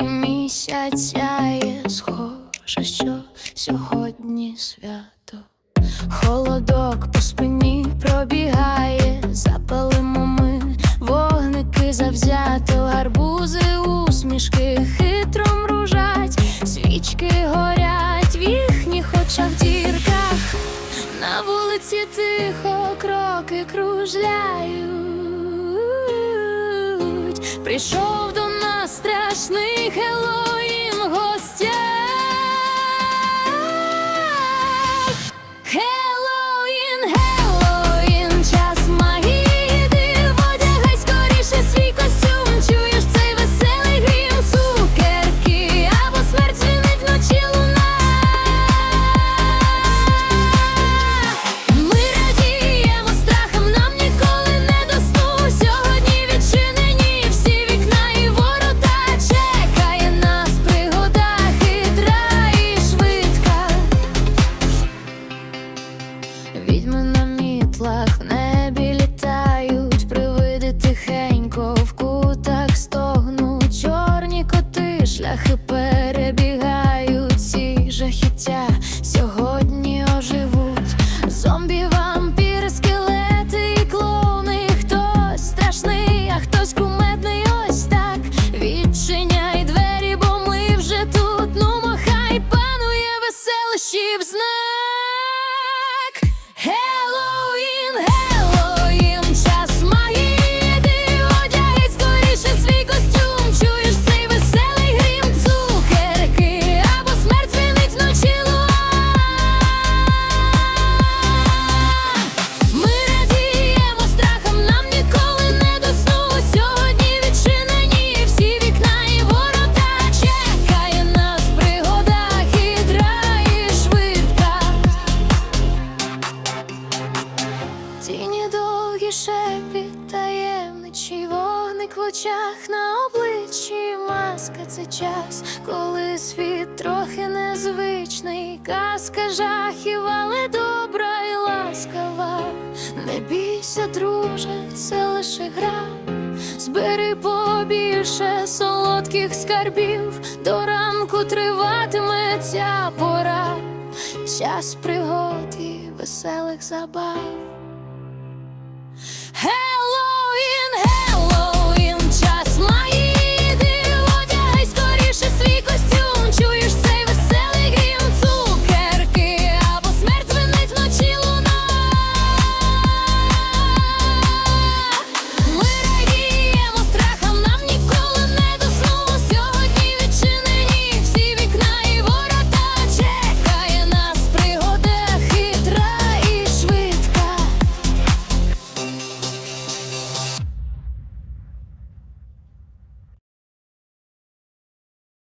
місяць сяє, схоже, що сьогодні свято. Холодок по спині пробігає, запалимо ми вогники завзято, гарбузи, усмішки хитро мружать, свічки горять в їхніх очах дірках. На вулиці тихо кроки кружляють. Прийшов до страшний Хеллоїн мітлах в небі літають, привиди тихенько в кутах стогнуть, чорні коти, шляхи перебігають, ці жахіття сьогодні оживуть. Зомбі, вампіри, скелети і клоуни, хтось страшний, а хтось кумедний, ось так. Відчиняй двері, бо ми вже тут. Ну, хай панує веселощів знак. Вогник в очах на обличчі маска це час, коли світ трохи незвичний, казка жахів, але добра і ласкава. Не бійся, друже, це лише гра. Збери побільше солодких скарбів, до ранку триватиме ця пора, час пригод і веселих забав.